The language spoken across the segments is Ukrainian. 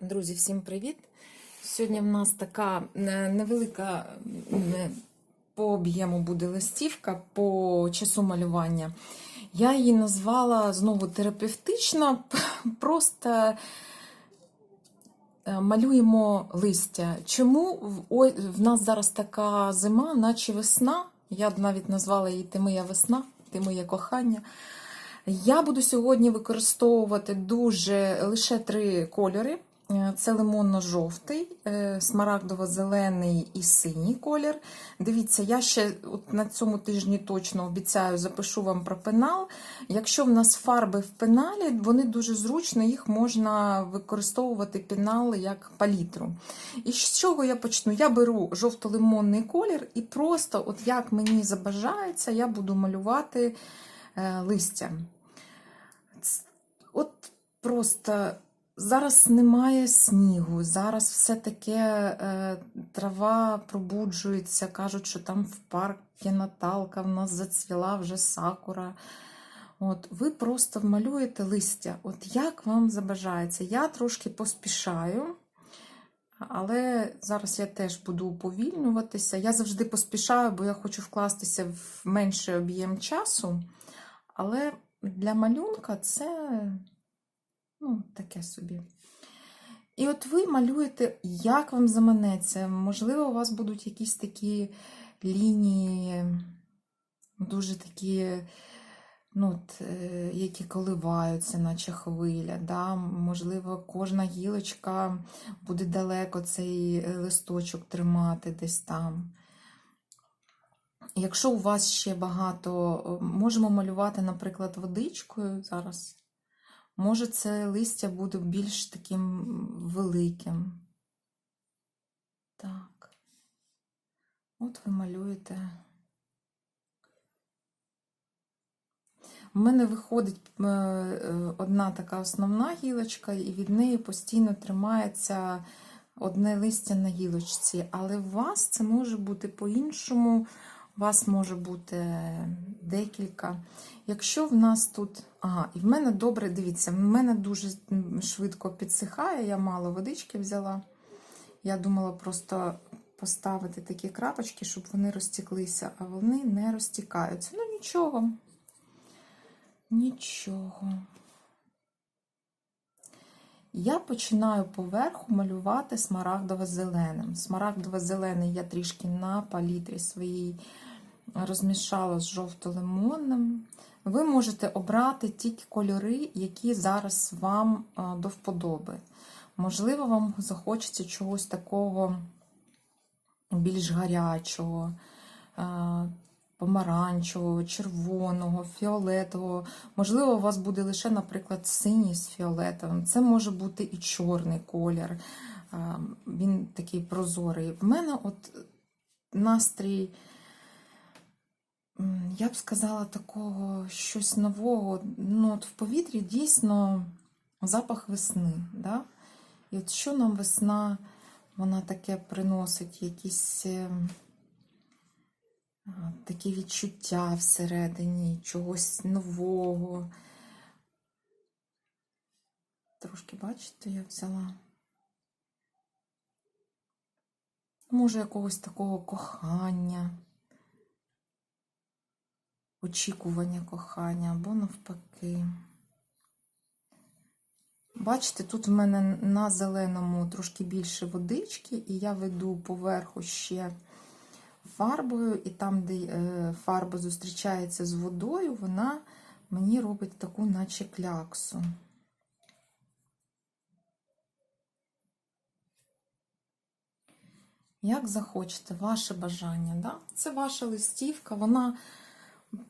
Друзі, всім привіт! Сьогодні в нас така е, невелика е, по об'єму буде листівка по часу малювання. Я її назвала знову терапевтично, просто е, малюємо листя. Чому в- нас зараз така зима, наче весна? Я б навіть назвала її Ти моя весна, ти моє кохання. Я буду сьогодні використовувати дуже лише три кольори. Е, Це лимонно-жовтий, е, смарагдово-зелений і синій колір. Дивіться, я ще от на цьому тижні точно обіцяю запишу вам про пенал. Якщо в нас фарби в пеналі, вони дуже зручно, їх можна використовувати пенал як палітру. І з чого я почну? Я беру жовто-лимонний колір і просто, от як мені забажається, я буду малювати е, листя. От просто зараз немає снігу, зараз все таке е, трава пробуджується, кажуть, що там в парку Наталка в нас зацвіла вже сакура. От, ви просто малюєте листя, от як вам забажається. Я трошки поспішаю. Але зараз я теж буду уповільнюватися. Я завжди поспішаю, бо я хочу вкластися в менший об'єм часу. Але для малюнка це ну, таке собі. І от ви малюєте, як вам заманеться. Можливо, у вас будуть якісь такі лінії, дуже такі, ну, от, е, які коливаються, наче хвиля. Да? Можливо, кожна гілочка буде далеко цей листочок тримати десь там. Якщо у вас ще багато, можемо малювати, наприклад, водичкою зараз. Може, це листя буде більш таким великим. Так. От ви малюєте. У мене виходить е, е, одна така основна гілочка, і від неї постійно тримається одне листя на гілочці. Але у вас це може бути по-іншому. Вас може бути декілька. Якщо в нас тут. Ага, і в мене добре, дивіться, в мене дуже швидко підсихає, я мало водички взяла. Я думала просто поставити такі крапочки, щоб вони розтіклися, а вони не розтікаються. Ну нічого. Нічого. Я починаю поверху малювати смарагдово-зеленим. Смарагдово-зелений я трішки на палітрі своїй розмішала з жовто-лимонним. Ви можете обрати ті кольори, які зараз вам до вподоби. Можливо, вам захочеться чогось такого більш гарячого, помаранчевого, червоного, фіолетового. Можливо, у вас буде лише, наприклад, синій з фіолетовим. Це може бути і чорний колір. Він такий прозорий. В мене от настрій. Я б сказала такого щось нового. Ну, от в повітрі дійсно запах весни. Да? І от що нам весна, вона таке приносить, якісь е, такі відчуття всередині, чогось нового. Трошки, бачите, я взяла. Може, якогось такого кохання очікування кохання або навпаки. Бачите, тут в мене на зеленому трошки більше водички, і я веду поверху ще фарбою, і там, де е, фарба зустрічається з водою, вона мені робить таку, наче кляксу. Як захочете, ваше бажання. Да? Це ваша листівка, вона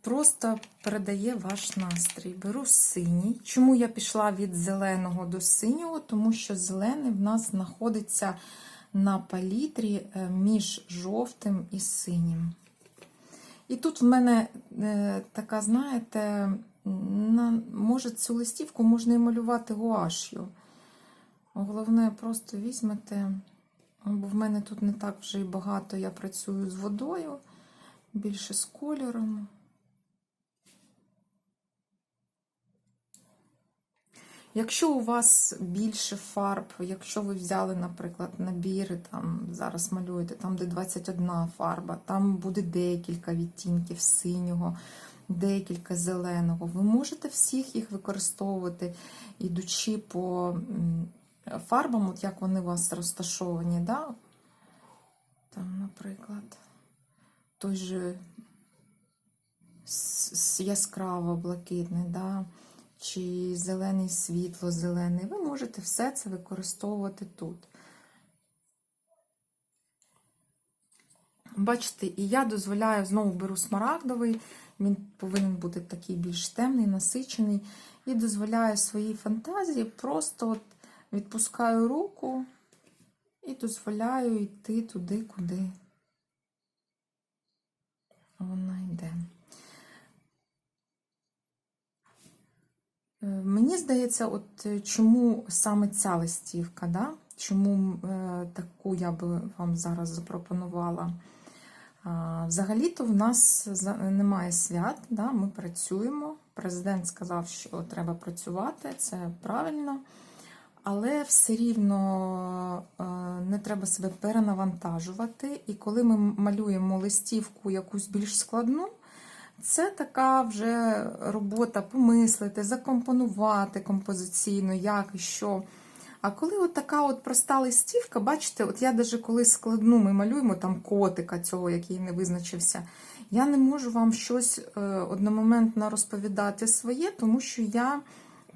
просто передає ваш настрій. Беру синій. Чому я пішла від зеленого до синього? Тому що зелений в нас знаходиться на палітрі е, між жовтим і синім. І тут в мене е, така, знаєте, на, може цю листівку можна і малювати гуаш'ю. Головне, просто візьмете, бо в мене тут не так вже і багато я працюю з водою, більше з кольором. Якщо у вас більше фарб, якщо ви взяли, наприклад, набір, там зараз малюєте, там де 21 фарба, там буде декілька відтінків синього, декілька зеленого. Ви можете всіх їх використовувати, ідучи по фарбам, от як вони у вас розташовані. Да? Там, наприклад, той же яскраво блакитний, да? Чи зелений світло-зелений. Ви можете все це використовувати тут. Бачите, і я дозволяю, знову беру смарагдовий, він повинен бути такий більш темний, насичений. І дозволяю своїй фантазії, просто от відпускаю руку і дозволяю йти туди, куди вона йде. Мені здається, от е, чому саме ця листівка, да? чому е, таку я би вам зараз запропонувала. Взагалі-то в нас немає свят, да? ми працюємо. Президент сказав, що треба працювати, це правильно. Але все рівно е, не треба себе перенавантажувати. І коли ми малюємо листівку якусь більш складну, це така вже робота помислити, закомпонувати композиційно, як і що. А коли от така от проста листівка, бачите, от я навіть коли складну ми малюємо там котика цього, який не визначився, я не можу вам щось е, одномоментно розповідати своє, тому що я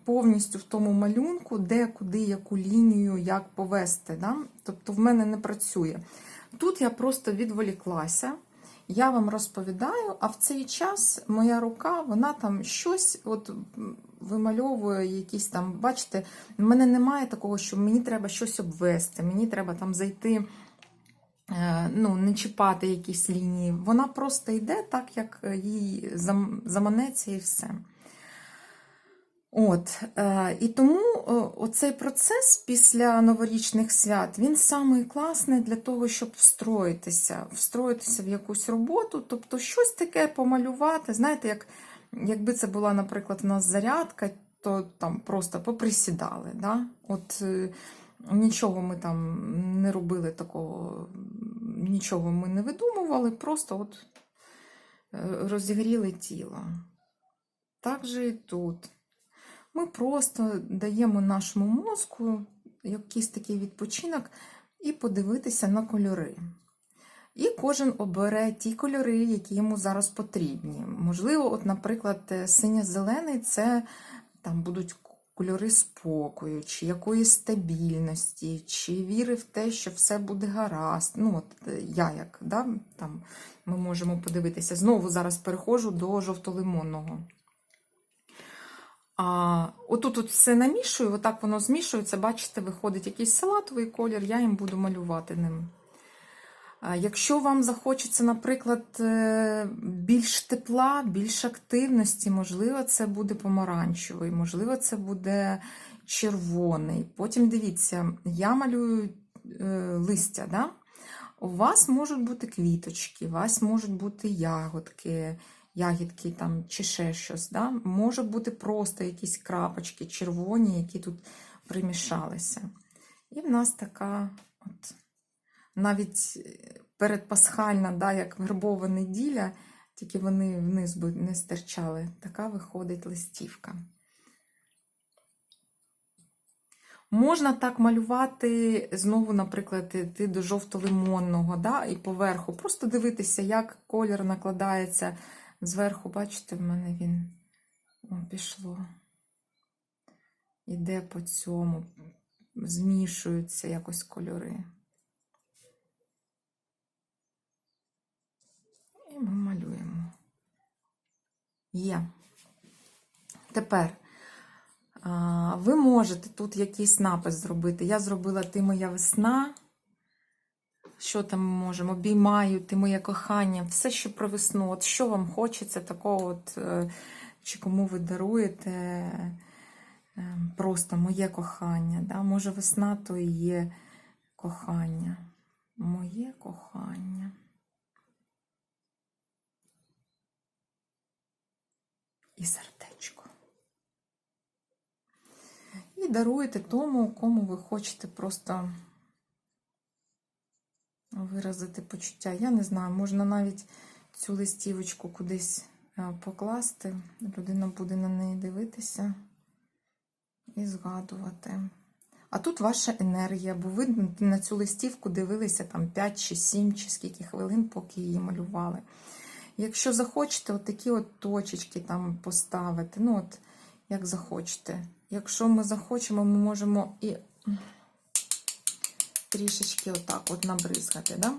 повністю в тому малюнку, де, куди, яку лінію, як повести. Да? Тобто в мене не працює. Тут я просто відволіклася. Я вам розповідаю, а в цей час моя рука, вона там щось от вимальовує, якісь там, бачите, в мене немає такого, що мені треба щось обвести, мені треба там зайти, е, ну, не чіпати якісь лінії. Вона просто йде так, як їй заманеться і все. От, е, і тому е, оцей процес після новорічних свят він самий класний для того, щоб встроїтися, встроїтися в якусь роботу, тобто щось таке помалювати. Знаєте, як, якби це була, наприклад, у нас зарядка, то там просто поприсідали. Да? От е, нічого ми там не робили такого, нічого ми не видумували, просто от розігріли тіло. Так же і тут. Ми просто даємо нашому мозку якийсь такий відпочинок і подивитися на кольори. І кожен обере ті кольори, які йому зараз потрібні. Можливо, от, наприклад, е, синьо-зелений це там будуть кольори спокою, чи якоїсь стабільності, чи віри в те, що все буде гаразд. Ну, от е, я як, да, там ми можемо подивитися. Знову зараз переходжу до жовто-лимонного. А отут от все намішую, отак воно змішується, бачите, виходить якийсь салатовий колір, я їм буду малювати ним. А Якщо вам захочеться, наприклад, е, більш тепла, більш активності, можливо, це буде помаранчевий, можливо, це буде червоний. Потім дивіться, я малюю е, листя. Да? У вас можуть бути квіточки, у вас можуть бути ягодки, ягідки там, чи ще щось. Да? Може бути просто якісь крапочки червоні, які тут примішалися. І в нас така от, навіть передпасхальна, да, як вербова неділя, тільки вони вниз би не стирчали. Така виходить листівка. Можна так малювати знову, наприклад, йти до жовто-лимонного, да, і поверху. Просто дивитися, як колір накладається зверху. Бачите, в мене він О, пішло. Іде по цьому, змішуються якось кольори. І ми малюємо. Є. Тепер ви можете тут якийсь напис зробити. Я зробила ти моя весна. Що там ми можемо? Обіймаю, ти моє кохання, все, що про весну. От що вам хочеться, такого, от, е, чи кому ви даруєте е, просто моє кохання. Да? Може, весна то і є кохання. Моє кохання. І сердечко. І даруєте тому, кому ви хочете просто виразити почуття. Я не знаю, можна навіть цю листівочку кудись е, покласти. Людина буде на неї дивитися і згадувати. А тут ваша енергія, бо ви на цю листівку дивилися там 5 чи 7 чи скільки хвилин, поки її малювали. Якщо захочете, от такі от точечки там поставити, ну от як захочете. Якщо ми захочемо, ми можемо і трішечки отак от набризгати. Да?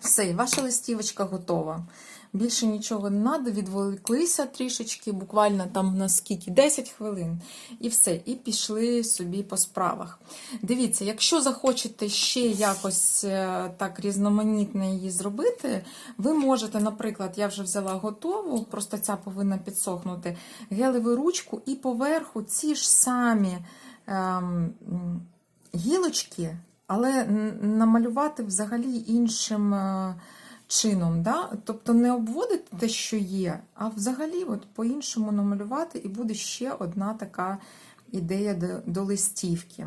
Все, ваша листівочка готова. Більше нічого не треба, відволіклися трішечки, буквально там на скільки, 10 хвилин. І все, і пішли собі по справах. Дивіться, якщо захочете ще якось е, так різноманітно її зробити, ви можете, наприклад, я вже взяла готову, просто ця повинна підсохнути, гелеву ручку і поверху ці ж самі ем, гілочки, але намалювати взагалі іншим. е, чином, да? тобто не обводити те, що є, а взагалі от по-іншому намалювати, і буде ще одна така ідея до, до листівки.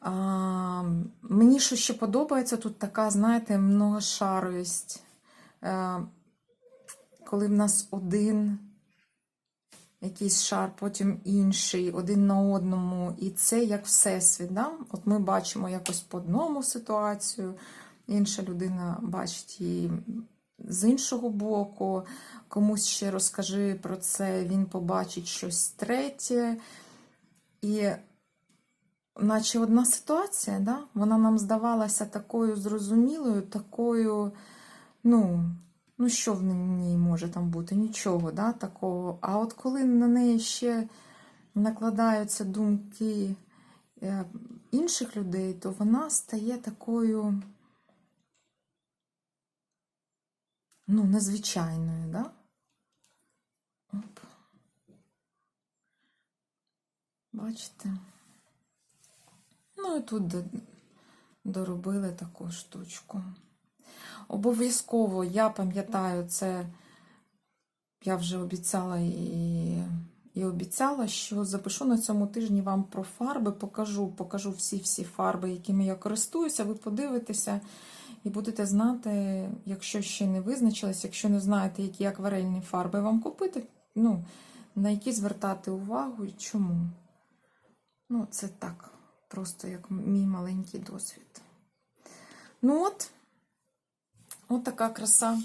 А, мені що ще подобається, тут така, знаєте, многошаровість. Е, коли в нас один якийсь шар, потім інший, один на одному, і це як всесвіт. Да? От ми бачимо якось по одному ситуацію, інша людина бачить її з іншого боку, комусь ще розкажи про це, він побачить щось третє. І наче одна ситуація, да? вона нам здавалася такою зрозумілою, такою, ну, ну що в ній може там бути? Нічого да, такого. А от коли на неї ще накладаються думки е, інших людей, то вона стає такою. ну, незвичайною, да? Оп. Бачите? Ну і тут доробили таку штучку. Обов'язково, я пам'ятаю, це я вже обіцяла і, і обіцяла, що запишу на цьому тижні вам про фарби, покажу, покажу всі-всі фарби, якими я користуюся, ви подивитеся. І будете знати, якщо ще не визначились, якщо не знаєте, які акварельні фарби вам купити, ну, на які звертати увагу і чому. Ну, це так, просто як мій маленький досвід. Ну от, от така краса.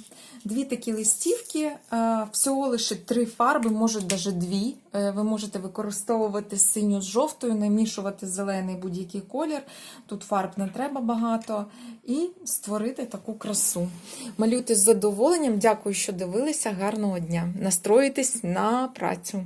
Дві такі листівки, е, всього лише три фарби, може навіть дві. Е, Ви можете використовувати синю з жовтою, намішувати зелений будь-який колір. Тут фарб не треба багато. І створити таку красу. Малюйте з задоволенням. Дякую, що дивилися. Гарного дня. Настроїтесь на працю.